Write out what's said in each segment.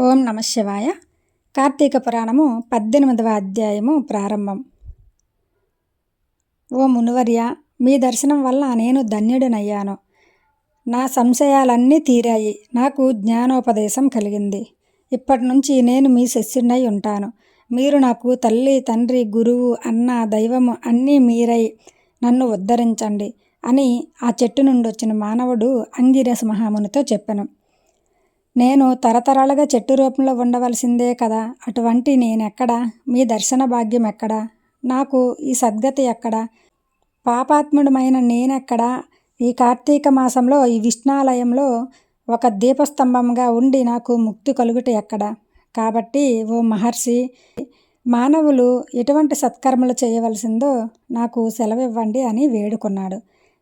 ఓం నమ శివాయ. కార్తీక పురాణము పద్దెనిమిదవ అధ్యాయము ప్రారంభం. ఓ మునువర్య మీ దర్శనం వల్ల నేను ధన్యుడినయ్యాను. నా సంశయాలన్నీ తీరాయి నాకు జ్ఞానోపదేశం కలిగింది. ఇప్పటి నుంచి నేను మీ శిష్యునై ఉంటాను. మీరు నాకు తల్లి తండ్రి గురువు అన్న దైవము అన్నీ మీరై నన్ను ఉద్ధరించండి అని ఆ చెట్టు నుండి వచ్చిన మానవుడు అంగిరస మహామునితో చెప్పాను. నేను తరతరాలుగా చెట్టు రూపంలో ఉండవలసిందే కదా. అటువంటి నేనెక్కడా? మీ దర్శన భాగ్యం ఎక్కడా నాకు ఈ సద్గతి ఎక్కడా? పాపాత్ముడమైన నేనెక్కడా? ఈ కార్తీక మాసంలో ఈ విష్ణాలయంలో ఒక దీపస్తంభంగా ఉండి నాకు ముక్తి కలుగుట ఎక్కడ? కాబట్టి ఓ మహర్షి మానవులు ఎటువంటి సత్కర్మలు చేయవలసిందో నాకు సెలవివ్వండి అని వేడుకున్నాడు.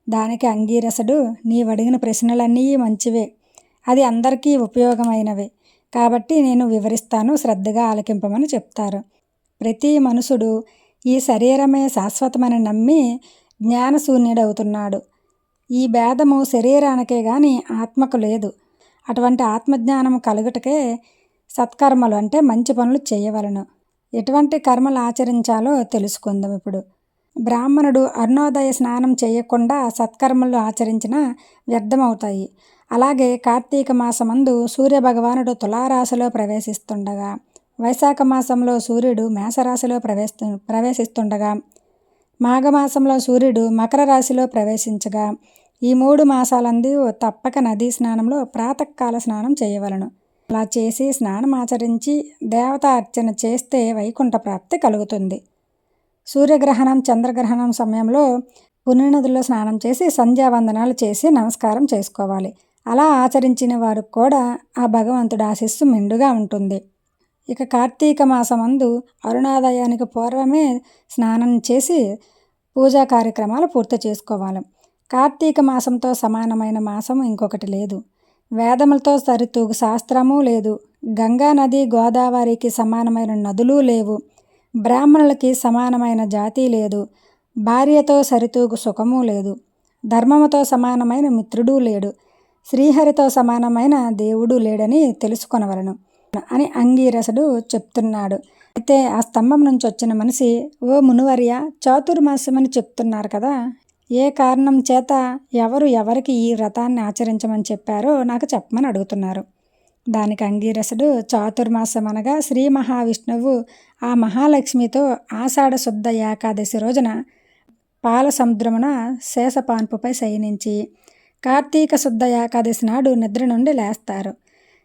దానికి అంగీరసుడు నీవడిగిన ప్రశ్నలన్నీ మంచివే. అది అందరికీ ఉపయోగమైనవి. కాబట్టి నేను వివరిస్తాను శ్రద్ధగా ఆలకింపమని చెప్తారు. ప్రతి మనుషుడు ఈ శరీరమే శాశ్వతమని నమ్మి జ్ఞానశూన్యుడవుతున్నాడు. ఈ భేదము శరీరానికే గాని ఆత్మకు లేదు. అటువంటి ఆత్మజ్ఞానం కలుగుటకే సత్కర్మలు అంటే మంచి పనులు చేయవలను. ఎటువంటి కర్మలు ఆచరించాలో తెలుసుకుందాం ఇప్పుడు. బ్రాహ్మణుడు అరుణోదయ స్నానం చేయకుండా సత్కర్మలు ఆచరించిన వ్యర్థమవుతాయి. అలాగే కార్తీక మాసమందు సూర్యభగవానుడు తులారాశిలో ప్రవేశిస్తుండగా వైశాఖ మాసంలో సూర్యుడు మేషరాశిలో ప్రవేశి ప్రవేశిస్తుండగా మాఘమాసంలో సూర్యుడు మకర రాశిలో ప్రవేశించగా ఈ మూడు మాసాలందు తప్పక నదీ స్నానంలో ప్రాతకాల స్నానం చేయవలను. అలా చేసి స్నానం ఆచరించి దేవత అర్చన చేస్తే వైకుంఠ ప్రాప్తి కలుగుతుంది. సూర్యగ్రహణం చంద్రగ్రహణం సమయంలో పుణ్యనదుల్లో స్నానం చేసి సంధ్యావందనాలు చేసి నమస్కారం చేసుకోవాలి. అలా ఆచరించిన వారికి కూడా ఆ భగవంతుడు ఆశిస్సు మెండుగా ఉంటుంది. ఇక కార్తీక మాసమందు అరుణాదయానికి పూర్వమే స్నానం చేసి పూజా కార్యక్రమాలు పూర్తి చేసుకోవాలి. కార్తీక మాసంతో సమానమైన మాసం ఇంకొకటి లేదు. వేదములతో సరితూగు శాస్త్రము లేదు. గంగా నది గోదావరికి సమానమైన నదులు లేవు. బ్రాహ్మణులకి సమానమైన జాతి లేదు. భార్యతో సరితూగు సుఖము లేదు. ధర్మముతో సమానమైన మిత్రుడు లేడు. శ్రీహరితో సమానమైన దేవుడు లేడని తెలుసుకొనవలను అని అంగీరసుడు చెప్తున్నాడు. అయితే ఆ స్తంభం నుంచి వచ్చిన మనిషి ఓ మునువర్య చాతుర్మాసమని చెప్తున్నారు కదా. ఏ కారణం చేత ఎవరు ఎవరికి ఈ వ్రతాన్ని ఆచరించమని చెప్పారో నాకు చెప్పమని అడుగుతున్నారు. దానికి అంగీరసుడు చాతుర్మాసం అనగా శ్రీ మహావిష్ణువు ఆ మహాలక్ష్మితో ఆషాఢ శుద్ధ ఏకాదశి రోజున పాల సముద్రమున శేషపాన్పుపై శయనించి కార్తీక శుద్ధ ఏకాదశి నాడు నిద్ర నుండి లేస్తారు.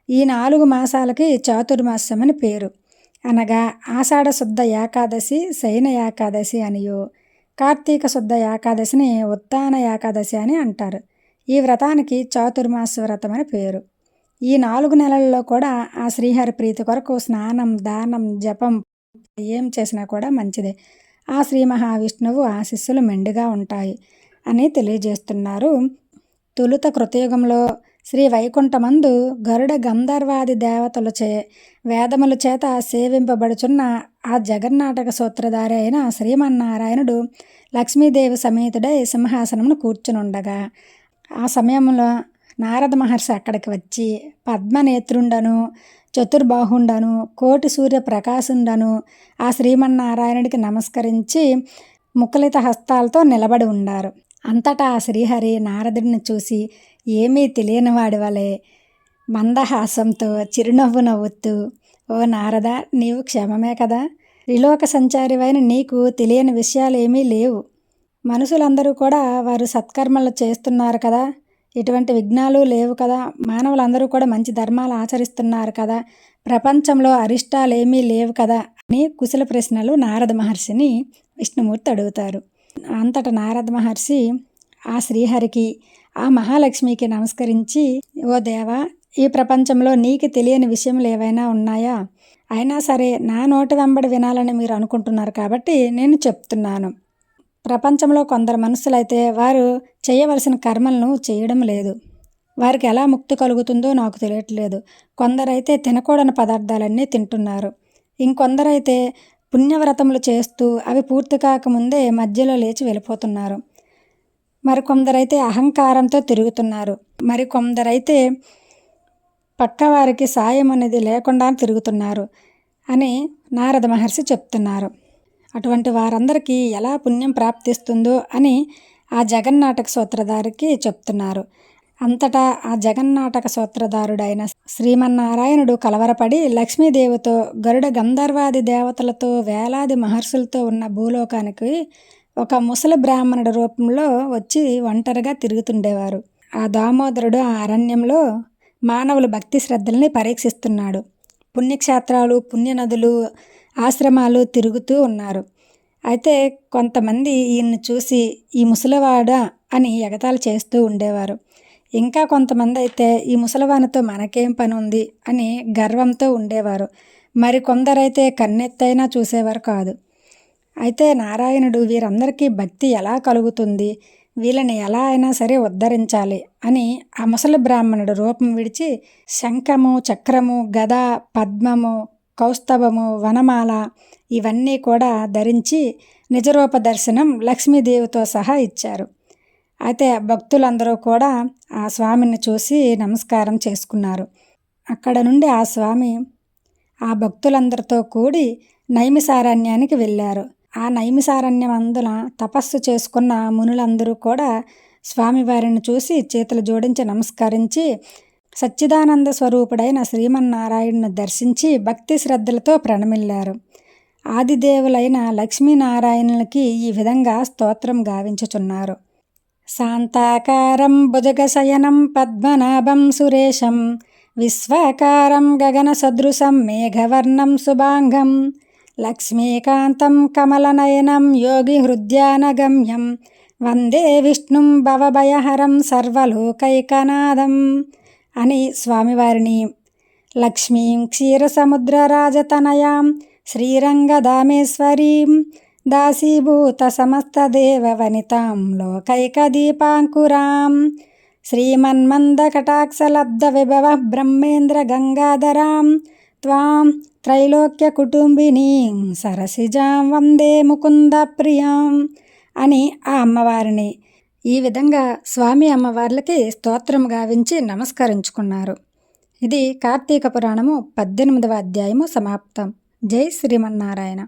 ఈ నాలుగు మాసాలకి చాతుర్మాసం అని పేరు. అనగా ఆషాఢ శుద్ధ ఏకాదశి శయన ఏకాదశి అనియు. కార్తీక శుద్ధ ఏకాదశిని ఉత్తాన ఏకాదశి అని అంటారు. ఈ వ్రతానికి చాతుర్మాస వ్రతం అని పేరు. ఈ నాలుగు నెలల్లో కూడా ఆ శ్రీహరి ప్రీతి కొరకు స్నానం దానం జపం ఏం చేసినా కూడా మంచిదే. ఆ శ్రీ మహావిష్ణువు ఆశిస్సులు మెండుగా ఉంటాయి అని తెలియజేస్తున్నారు తొలుత కృతయుగంలో శ్రీ వైకుంఠమందు గరుడ గంధర్వాది దేవతలచే వేదముల చేత సేవింపబడుచున్న ఆ జగన్నాటక సూత్రధారి అయిన శ్రీమన్నారాయణుడు లక్ష్మీదేవి సమేతుడై సింహాసనమును కూర్చునుండగా. ఆ సమయంలో నారద మహర్షి అక్కడికి వచ్చి పద్మనేత్రుండను చతుర్బాహుండను కోటి సూర్య ప్రకాశుండను ఆ శ్రీమన్నారాయణుడికి నమస్కరించి ముఖలిత హస్తాలతో నిలబడి ఉండారు. అంతటా శ్రీహరి నారదుడిని చూసి ఏమీ తెలియని వాడి వలె మందహాసంతో చిరునవ్వు నవ్వుతూ ఓ నారద నీవు క్షమమే కదా? త్రిలోక సంచారివైన నీకు తెలియని విషయాలు ఏమీ లేవు. మనుషులందరూ కూడా వారు సత్కర్మలు చేస్తున్నారు కదా? ఎటువంటి విఘ్నాలు లేవు కదా? మానవులందరూ కూడా మంచి ధర్మాలు ఆచరిస్తున్నారు కదా? ప్రపంచంలో అరిష్టాలు ఏమీ లేవు కదా? అని కుశల ప్రశ్నలు నారద మహర్షిని విష్ణుమూర్తి అడుగుతారు. అంతట నారద మహర్షి ఆ శ్రీహరికి ఆ మహాలక్ష్మికి నమస్కరించి ఓ దేవా ఈ ప్రపంచంలో నీకు తెలియని విషయములు ఏవైనా ఉన్నాయా? అయినా సరే నా నోటి వెంబడి వినాలని మీరు అనుకుంటున్నారు కాబట్టి నేను చెప్తున్నాను. ప్రపంచంలో కొందరు మనుషులైతే వారు చేయవలసిన కర్మలను చేయడం లేదు. వారికి ఎలా ముక్తి కలుగుతుందో నాకు తెలియట్లేదు. కొందరైతే తినకూడని పదార్థాలన్నీ తింటున్నారు. ఇంకొందరైతే పుణ్యవ్రతములు చేస్తూ అవి పూర్తి కాకముందే మధ్యలో లేచి వెళ్ళిపోతున్నారు. మరికొందరైతే అహంకారంతో తిరుగుతున్నారు. మరికొందరైతే పక్కవారికి సాయం అనేది లేకుండా తిరుగుతున్నారు అని నారద మహర్షి చెప్తున్నారు. అటువంటి వారందరికీ ఎలా పుణ్యం ప్రాప్తిస్తుందో అని ఆ జగన్నాటక సూత్రధారికి చెప్తున్నారు. అంతటా ఆ జగన్నాటక సూత్రధారుడైన శ్రీమన్నారాయణుడు కలవరపడి లక్ష్మీదేవితో గరుడ గంధర్వాది దేవతలతో వేలాది మహర్షులతో ఉన్న భూలోకానికి ఒక ముసలి బ్రాహ్మణుడి రూపంలో వచ్చి ఒంటరిగా తిరుగుతుండేవారు. ఆ దామోదరుడు ఆ అరణ్యంలో మానవుల భక్తి శ్రద్ధల్ని పరీక్షిస్తున్నాడు. పుణ్యక్షేత్రాలు పుణ్యనదులు ఆశ్రమాలు తిరుగుతూ ఉన్నారు. అయితే కొంతమంది ఈయన్ని చూసి ఈ ముసలివాడా? అని ఎగతాళి చేస్తూ ఉండేవారు. ఇంకా కొంతమంది అయితే ఈ ముసలివానితో మనకేం పని ఉంది అని గర్వంతో ఉండేవారు. మరి కొందరైతే కన్నెత్తైనా చూసేవారు కాదు. అయితే నారాయణుడు వీరందరికీ భక్తి ఎలా కలుగుతుంది? వీళ్ళని ఎలా అయినా సరే ఉద్ధరించాలి అని ఆ ముసలి బ్రాహ్మణుడు రూపం విడిచి శంఖము చక్రము గద పద్మము కౌస్తభము వనమాల ఇవన్నీ కూడా ధరించి నిజరూప దర్శనం లక్ష్మీదేవితో సహా ఇచ్చారు. అయితే భక్తులందరూ కూడా ఆ స్వామిని చూసి నమస్కారం చేసుకున్నారు. అక్కడ నుండి ఆ స్వామి ఆ భక్తులందరితో కూడి నైమిసారణ్యానికి వెళ్ళారు. ఆ నైమిసారణ్యం అందున తపస్సు చేసుకున్న మునులందరూ కూడా స్వామివారిని చూసి చేతులు జోడించి నమస్కరించి సచ్చిదానంద స్వరూపుడైన శ్రీమన్నారాయణను దర్శించి భక్తి శ్రద్ధలతో ప్రణమిల్లారు. ఆదిదేవులైన లక్ష్మీనారాయణులకి ఈ విధంగా స్తోత్రం గావించుచున్నారు. శాంతాకారం భుజగశయనం పద్మనాభం సురేశం విశ్వాకారం గగన సదృశం మేఘవర్ణం శుభాంగం లక్ష్మీకాంతం కమలనయనం యోగి హృద్యానగమ్యం వందే విష్ణుం భవభయహరం సర్వలోకైకనాదం అని స్వామివారిని లక్ష్మీం క్షీరసముద్రరాజతనయాం శ్రీరంగదామేశ్వరీం దాసీభూత సమస్తదేవ వనితాం లోకైకదీపాంకురాం. శ్రీమన్మందకటాక్షలబ్ధ విభవ బ్రహ్మేంద్ర గంగాధరాం త్వాం త్రైలోక్యకుటుంబినీం సరసిజాం వందే ముకుంద ప్రియాం అని ఆ అమ్మవారిని ఈ విధంగా స్వామి అమ్మవార్లకి స్తోత్రం గావించి నమస్కరించుకున్నారు. ఇది కార్తీక పురాణము పద్దెనిమిదవ అధ్యాయము సమాప్తం. జై శ్రీమన్నారాయణ.